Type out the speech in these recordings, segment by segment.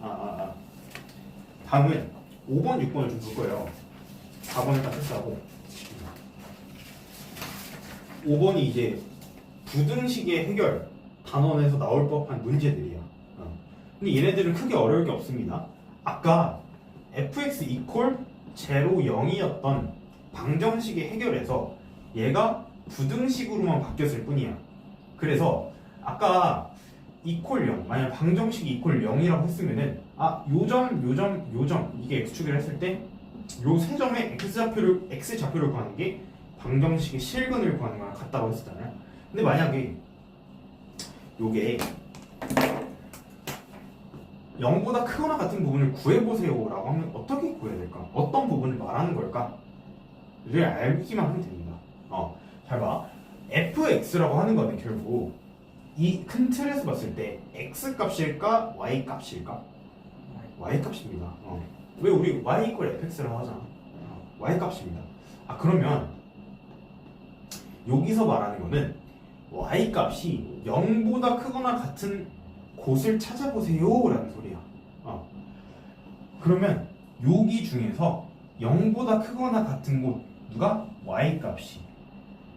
아, 아, 아. 다음은 5번, 6번을 좀 볼 거예요. 4번을 다 패스하고 5번이 이제 부등식의 해결 단원에서 나올 법한 문제들이야. 어. 근데 얘네들은 크게 어려울 게 없습니다. 아까 fx 이퀄 제로 0이었던 방정식의 해결에서 얘가 부등식으로만 바뀌었을 뿐이야. 그래서 아까 이퀄 0 만약 방정식이 이퀄 0이라고 했으면은 아 요점 요점 요점 이게 x축이라 했을 때 요 세 점의 x 좌표를 x 좌표를 구하는 게 방정식의 실근을 구하는 거랑 같다고 했었잖아요. 근데 만약에 요게 0보다 크거나 같은 부분을 구해보세요라고 하면 어떻게 구해야 될까? 어떤 부분을 말하는 걸까?를 알기만 하면 됩니다. 어, 잘 봐. fx라고 하는 거는 결국 이 큰 틀에서 봤을 때 x 값일까 y 값일까? y 값입니다. 어. 왜 우리 y 이퀄 fx라고 하잖아. 어, y 값입니다. 아 그러면 여기서 말하는 거는 y 값이 0보다 크거나 같은 곳을 찾아보세요라는 소리야. 어. 그러면 여기 중에서 0보다 크거나 같은 곳 누가 y 값이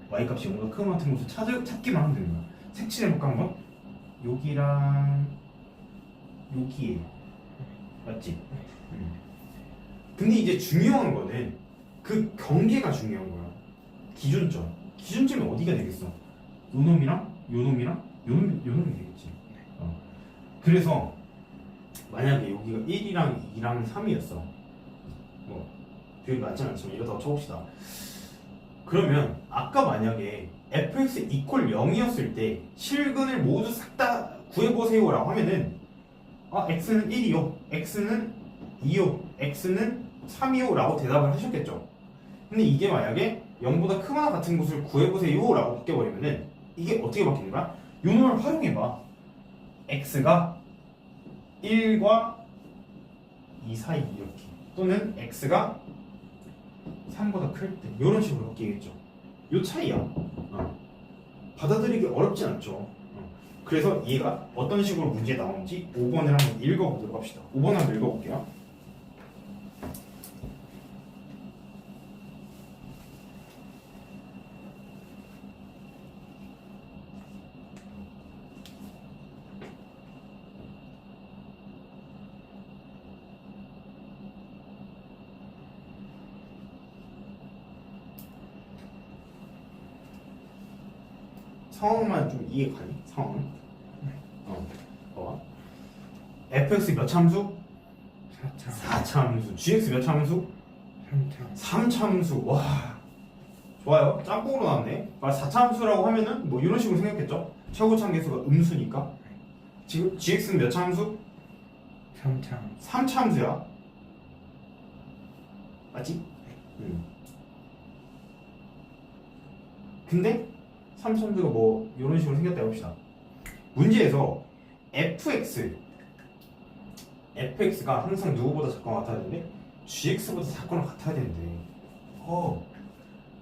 y 값이 0보다 크거나 같은 곳을 찾, 찾기만 하면 거야. 색칠해 볼까 한번? 여기랑 여기에 맞지? 음. 근데 이제 중요한 거는 그 경계가 중요한 거야. 기준점. 기준점이 어디가 되겠어? 요 놈이랑 요 놈이랑 요 놈, 요 놈이 되겠지. 어. 그래서 만약에 여기가 1이랑 2랑 3이었어. 뭐 비율이 맞진 않지만 이러다가 쳐봅시다. 그러면 아까 만약에 fx 이퀄 0이었을 때 실근을 모두 싹 다 구해보세요 라고 하면은 아 x는 1이요, x는 2요, x는 3이요 라고 대답을 하셨겠죠. 근데 이게 만약에 0보다 크거나 같은 곳을 구해보세요 라고 바뀌어버리면은 이게 어떻게 바뀌는 거야? 요 놈을 활용해봐. x가 1과 2 사이 이렇게 또는 x가 3보다 클 때 이런 식으로 바뀌겠죠. 요 차이야. 어. 받아들이기 어렵지 않죠. 어. 그래서 얘가 어떤 식으로 문제 나오는지 5번을 한번 읽어보도록 합시다. 5번 한번 읽어볼게요. 상황만 좀 이해 가니? 상황. 어. 봐봐. fx 몇 참수? 4차 4참수. gx 몇 참수? 3차 3참수. 와. 좋아요. 짬뽕으로 나왔네. 말 4참수라고 하면은 뭐 이런 식으로 생각했죠. 최고 참 계수가 음수니까. 지금 gx는 몇 참수? 3차 3참수야. 맞지? 음. 근데 3참수가 뭐 이런 식으로 생겼다 해봅시다. 문제에서 fx fx가 항상 누구보다 작거나 같아야 되는데 gx보다 작거나 같아야 되는데 어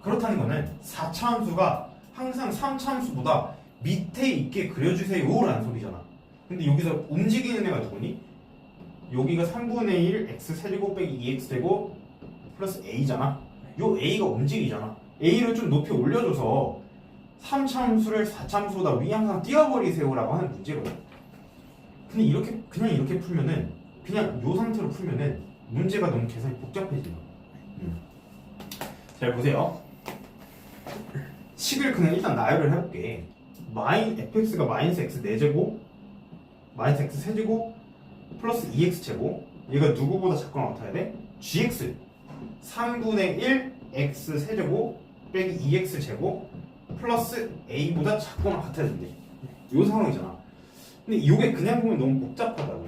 그렇다는 거는 4차함수가 항상 3차함수보다 밑에 있게 그려주세요 라는 소리잖아 근데 여기서 움직이는 애가 누구니? 여기가 3분의 1 x 세제곱 빼기 2x 제곱 플러스 a잖아 요 a가 움직이잖아 a를 좀 높이 올려줘서 3참수를 4참수보다 위 항상 띄워버리세요라고 하는 문제거든. 근데 이렇게 그냥 이렇게 풀면은 그냥 요 상태로 풀면은 문제가 너무 계산이 복잡해져요. 음. 잘 보세요. 식을 그냥 일단 나열을 해볼게. 마인 fx가 마이너스 x 4제곱 마이너스 x 세제곱 플러스 2x 제곱 얘가 누구보다 작거나 같아야 돼? gx 3분의 1 x 세제곱 빼기 2x 제곱 플러스 a보다 작거나 같아야 된대. 요 상황이잖아. 근데 이게 그냥 보면 너무 복잡하다고.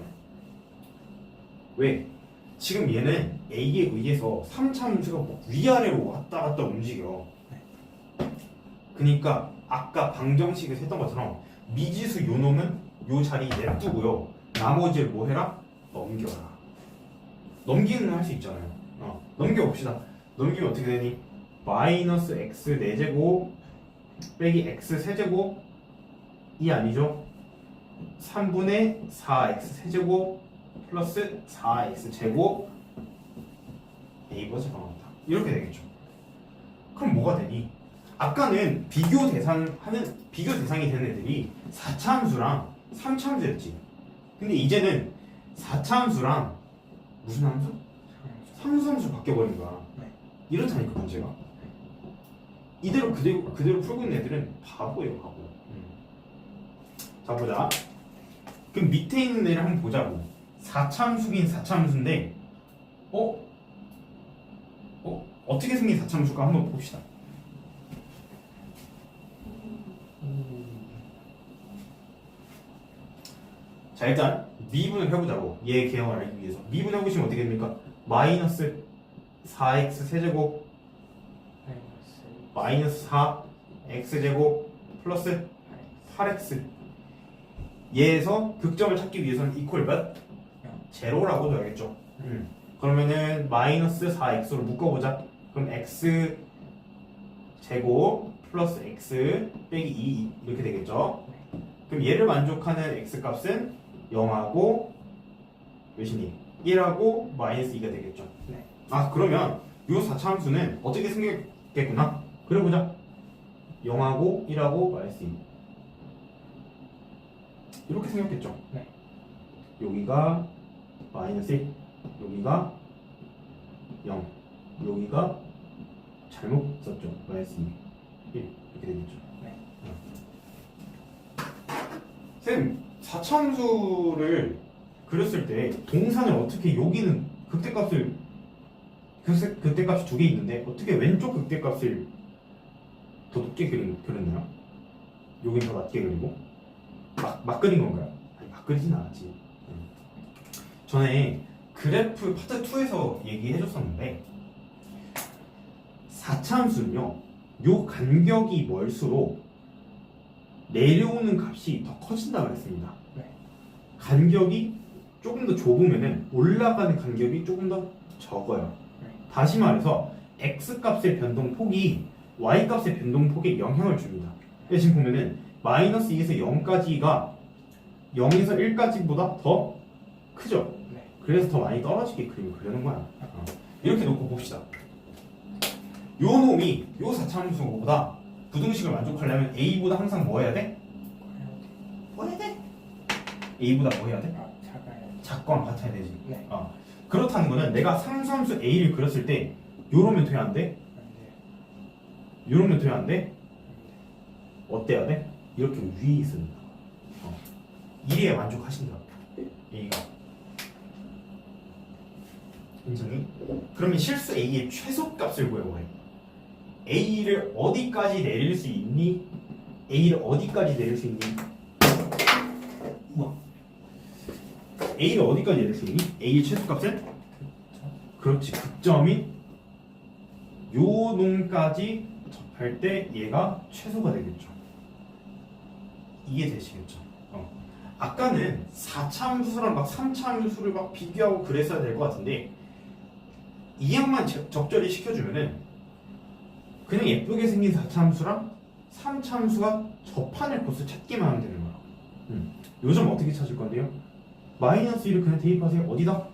왜? 지금 얘는 a에 의해서 3차 함수가 뭐 위아래로 왔다 갔다 움직여. 그러니까 아까 방정식에서 했던 것처럼 미지수 요 놈은 요 자리 냅두고요. 나머지를 뭐 해라? 넘겨라. 넘기는 할 수 있잖아요. 어, 넘겨봅시다. 넘기면 어떻게 되니? 마이너스 x 4제곱 빼기 x 세제곱 이 아니죠? 3분의 4x 세제곱 플러스 4x 제곱 a보다 작아합니다. 이렇게 되겠죠. 그럼 뭐가 되니? 아까는 비교 대상 하는 비교 대상이 되는 애들이 4차함수랑 3차함수였지. 근데 이제는 4차함수랑 무슨 함수? 삼수함수 바뀌어버린 거야. 네. 이렇다니까 문제가. 이대로 그대로 그대로 풀고 있는 애들은 바보예요, 바보. 자 보자. 그럼 밑에 있는 애를 한번 보자고. 4참수긴 4참수인데, 어? 어? 어떻게 생긴 4참수가 한번 봅시다. 자 일단 미분을 해보자고 얘 개형을 알기 위해서 미분 해보시면 어떻게 됩니까? 마이너스 4x 세제곱 마이너스 4 x제곱 플러스 8x 얘에서 극점을 찾기 위해서는 이퀄 몇? 제로라고 줘야겠죠 음. 그러면은 마이너스 4x로 묶어보자 그럼 x 제곱 플러스 x 빼기 2 이렇게 되겠죠 그럼 얘를 만족하는 x 값은 0하고 몇이니? 1하고 마이너스 2가 되겠죠 네. 아 그러면 요 4차함수는 어떻게 생겼겠구나 그려보자. 0하고 1하고 마이너스 2 이렇게 생겼겠죠? 네. 여기가 마이너스 1 여기가 0 여기가 잘못 썼죠? 마이너스 2 1 이렇게 되겠죠? 네. 쌤 4차함수를 그렸을 때 동산을 어떻게 여기는 극대값을 극대, 극대값이 두 개 있는데 어떻게 왼쪽 극대값을 더 높게 그린, 그렸나요? 여긴 더 낮게 그리고 막, 막 그린 건가요? 아니 막 그리진 않았지 음. 전에 그래프 파트 2에서 얘기해 줬었는데 4차 함수는요 요 간격이 멀수록 내려오는 값이 더 커진다 그랬습니다. 네. 간격이 조금 더 좁으면은 올라가는 간격이 조금 더 적어요. 네. 다시 말해서 x 값의 변동 폭이 y 값의 변동 폭에 영향을 줍니다. 지금 보면은 마이너스 2에서 0까지가 0에서 1까지보다 더 크죠. 네. 그래서 더 많이 떨어지게 그림을 그려놓은 거야. 어. 이렇게 놓고 봅시다. 요 놈이 요 4차함수보다 부등식을 만족하려면 a보다 항상 뭐 해야 돼? 뭐 해야 돼? a보다 뭐 해야 돼? 아, 작아요. 작거나 같아야 되지. 네. 어. 그렇다는 거는 내가 상수함수 a를 그렸을 때 요러면 돼야 안 돼? 요러면 돼야 안 돼? 어때야 돼? 이렇게 위에 된다. 어. 이래야 만족하신다. a가. 인정이? 그러면 실수 a의 최소값을 구해보래. a를 어디까지 내릴 수 있니? a를 어디까지 내릴 수 있니? 우와. a를 어디까지 내릴 수 있니? a의 최소값은? 그렇지. 극점인 요 놈까지 접할 때 얘가 최소가 되겠죠. 이게 되시겠죠. 어. 아까는 4차 함수랑 막 3차 함수를 막 비교하고 그랬어야 될 것 같은데 이 양만 적- 적절히 시켜주면은 그냥 예쁘게 생긴 4차 함수랑 3차 함수가 접하는 코스 찾기만 하면 되는 거야. 음. 요점 어떻게 찾을 건데요? 마이너스 1을 그냥 대입하세요. 어디다?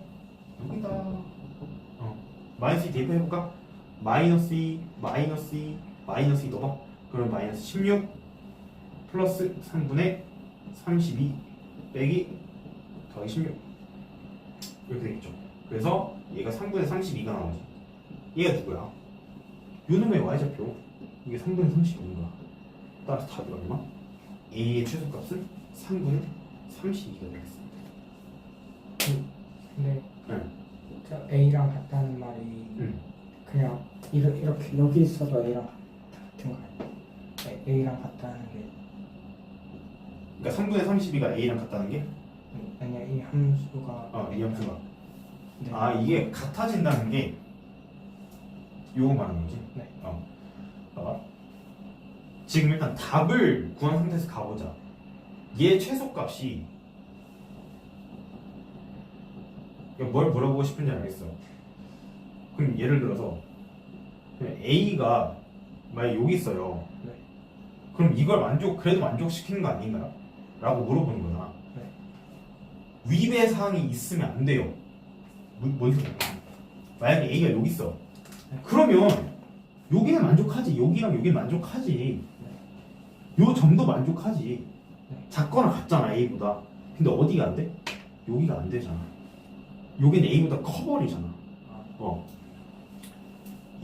여기다. 어. 마이너스 2 대입해볼까? 마이너스 2, 마이너스 2, 마이너스 2 넣어봐. 그럼 마이너스 16 플러스 3분의 32 빼기 더하기 16 이렇게 되겠죠. 그래서 얘가 3분의 32가 나오지. 얘가 누구야? 요 놈의 y좌표 이게 3분의 32인 거야. 따라서 답이 얼마? a의 최소값은 3분의 32가 되겠습니다. 근데 네. 저 A랑 같다는 말이 음. 그냥 이렇게, 이렇게 여기 있어도 A랑 같은 거 아니에요? 네, A랑 같다는 게 그러니까 3분의 32가 a랑 같다는 게? 아니야 이 함수가 어, 이 함수가. 네. 아 이게 같아진다는 게 요거 말하는 거지? 네. 어. 봐봐. 지금 일단 답을 구한 상태에서 가보자. 얘 최소값이 이거 뭘 물어보고 싶은지 알겠어. 그럼 예를 들어서 A가 만약 여기 있어요. 네. 그럼 이걸 만족 그래도 만족시키는 거 아닌가요? 라고 물어보는 거잖아. 네. 위배 사항이 있으면 안 돼요. 뭐- 뭔 소리야? 만약에 A가 여기 있어. 그러면 여기는 만족하지. 여기랑 여기는 만족하지. 요 점도 만족하지. 작거나 같잖아 A보다. 근데 어디가 안 돼? 여기가 안 되잖아. 여기는 A보다 커버리잖아. 어.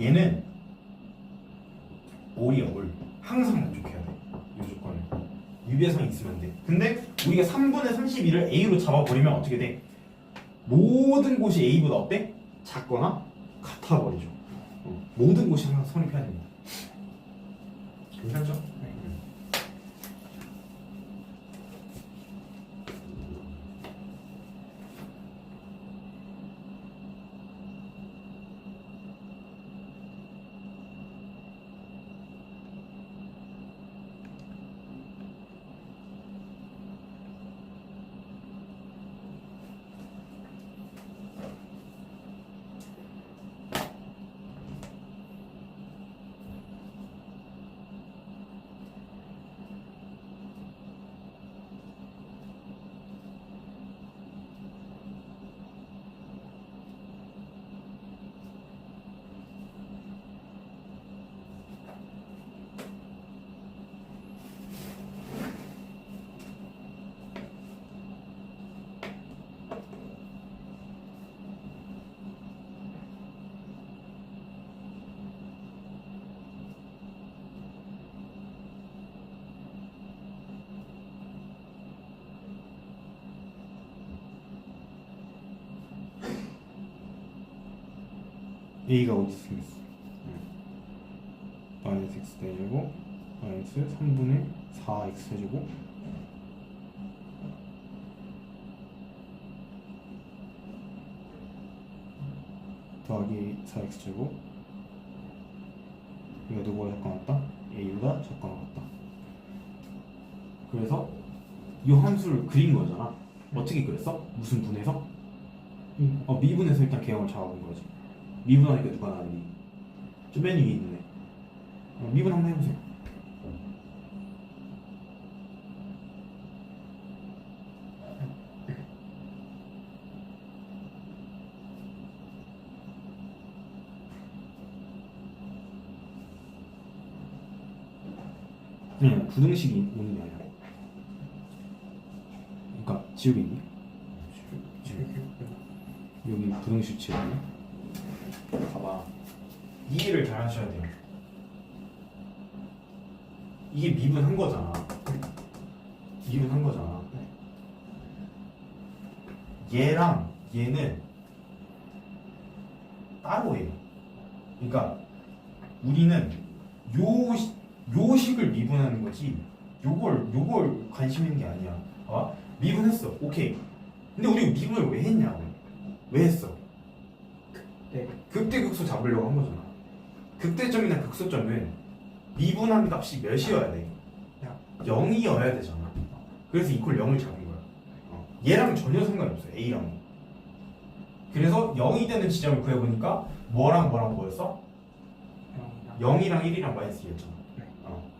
얘는 올이야 올. 항상 만족해야 돼. 이 조건을. 위배상 있으면 돼. 근데 우리가 3분의 31을 A로 잡아버리면 어떻게 돼? 모든 곳이 A보다 어때? 작거나 같아버리죠. 어. 모든 곳이 항상 성립해야 됩니다. 괜찮죠? 음. A가 어디 생겼어? 마이너스 x 대제곱 마이너스 3분의 4x 세제곱 더하기 4x 제곱 이거 누구보다 작거나 같다? A보다 작거나 같다 그래서 이 함수를 그린 거잖아 어떻게 그렸어? 무슨 분해서? 음. 어 미분해서 일단 개형을 잡아본 거지 미분하니까 누가 나왔니? 저맨 위에 있네 어, 미분 한번 해보세요. 네, 부등식이 오는 게 아니라. 그러니까 지우개 있니? 여기 부등식 지우개 봐봐. 이해를 잘 하셔야 돼요. 이게 미분한 거잖아. 미분한 거잖아. 얘랑 얘는 따로 해요. 그러니까 우리는 요, 시- 요 식을 미분하는 거지. 요걸 요걸 관심 있는 게 아니야. 어? 미분했어. 오케이. 근데 우리 미분을 왜 했냐고. 왜 했어 네. 극대극소 잡으려고 한 거잖아. 극대점이나 극소점은 미분한 값이 몇이어야 돼? 0이어야 되잖아. 그래서 이퀄 0을 잡은 거야. 어. 얘랑 전혀 상관이 없어요. A랑. 그래서 0이 되는 지점을 구해보니까 뭐랑 뭐랑 뭐였어? 0이랑 1이랑 마이너스 2였잖아. 네. 어.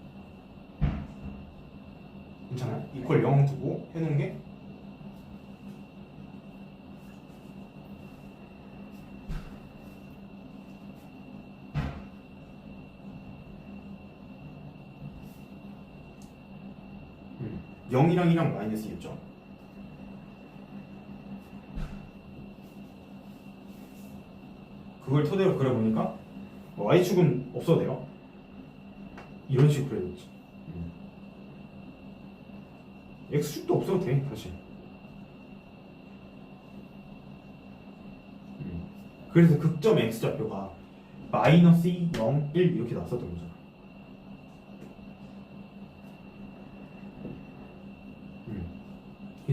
괜찮아요? 이퀄 0 두고 해놓은 게 음. 0이랑 1이랑 마이너스 2였죠. 그걸 토대로 그려보니까 뭐 y축은 없어도 돼요. 이런 식으로 그려야지. 음. x축도 없어도 돼, 사실. 음. 그래서 극점 x좌표가 마이너스 2, 0, 1 이렇게 나왔었던 거잖아. 음.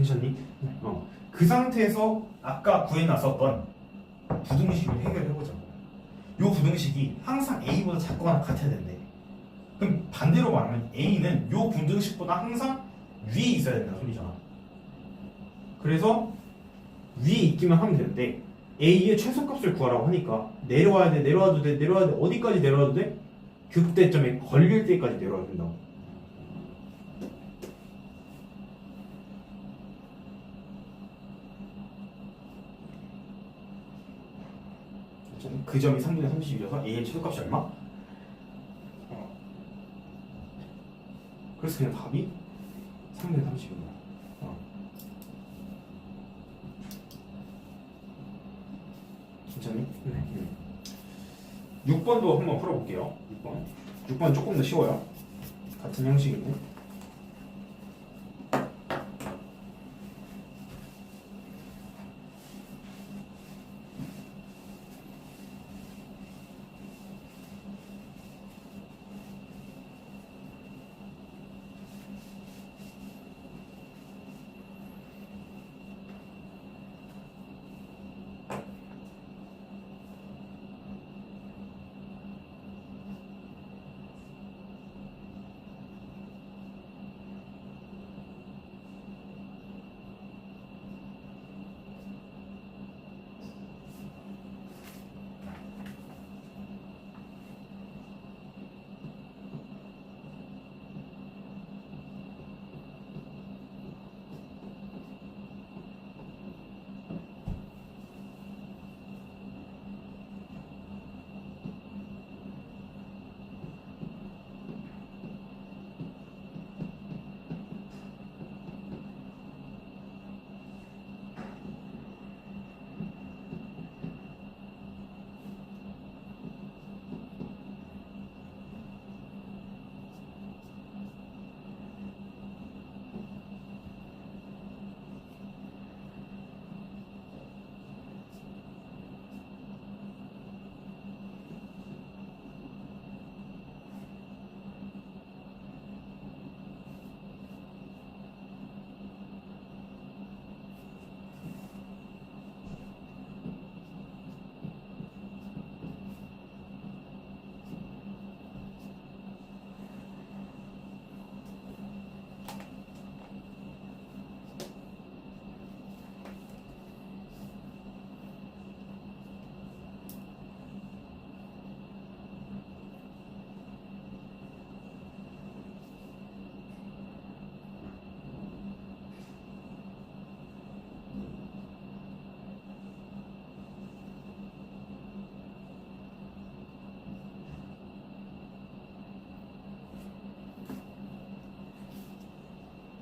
괜찮니? 어. 그 상태에서 아까 구해놨었던 부등식을 해결해보자. 요 부등식이 항상 A보다 작거나 같아야 된대. 그럼 반대로 말하면 A는 요 부등식보다 항상 위에 있어야 된다는 소리잖아. 그래서 위에 있기만 하면 되는데 A의 최소값을 구하라고 하니까 내려와야 돼, 내려와도 돼, 내려와야 돼. 어디까지 내려와도 돼? 극대점에 걸릴 때까지 내려와야 된다고. 좀 그 점이 3분의 30이어서 a의 최소값이 얼마? 어. 그래서 그냥 답이 3분의 30입니다. 어. 괜찮니? 네. 6번도 한번 풀어볼게요. 6번. 6번 조금 더 쉬워요. 같은 형식인데.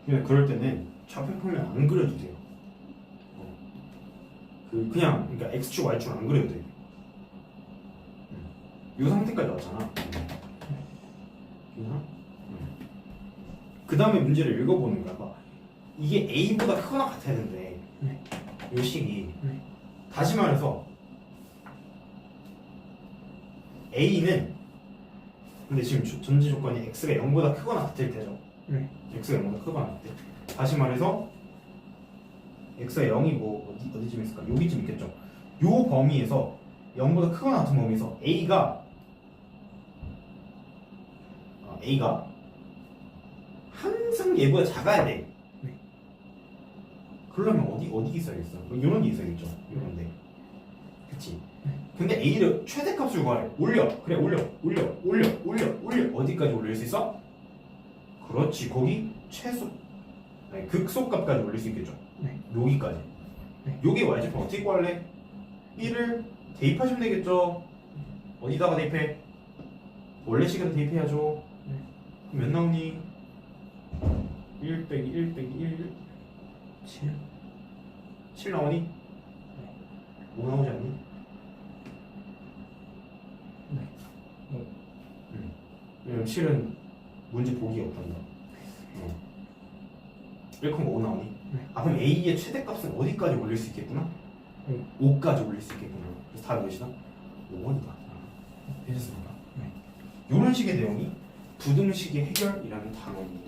그냥 그럴 때는 좌표평면 안 그려도 돼요. 어. 그 그냥 그러니까 x축 y축 안 그려도 돼. 이 상태까지 왔잖아. 그냥. 그 다음에 문제를 읽어보는 거야. 봐. 이게 a보다 크거나 같아야 되는데 네. 요 식이 네. 다시 말해서 a는 근데 지금 조- 전제 조건이 x가 0보다 크거나 같을 때죠. 네. x가 0보다 크거나 때. 다시 말해서 x가 0이 뭐 어디, 어디쯤 있을까? 여기쯤 있겠죠. 요 범위에서 0보다 크거나 같은 범위에서 a가 어, a가 항상 얘보다 작아야 돼. 네. 그러려면 어디 어디 있어야겠어? 이런 게 있어야겠죠. 이런데. 그치? 네. 근데 a를 최대값을 구하래. 올려. 그래 올려. 올려. 올려. 올려. 올려. 어디까지 올릴 수 있어? 그렇지. 거기 최소 아니, 극소값까지 올릴 수 있겠죠. 네. 여기까지. 네. 여기 y좌표 어떻게 구할래? 1을 대입하시면 되겠죠. 어디다가 대입해? 원래 식에다 대입해야죠. 네. 그럼 몇 나오니? 1 빼기 1 빼기 1 7. 7 나오니? 5 나오지 않니? 네. 응. 왜냐면 7은 문제 보기 없단다. 어. 1,5 나오니? 네. 아 그럼 A의 최대값은 어디까지 올릴 수 있겠구나? 네. 5까지 올릴 수 있겠구나. 그래서 답이 몇이다? 5번이다. 되셨습니까? 네. 이런 식의 내용이 부등식의 해결이라는 단어입니다.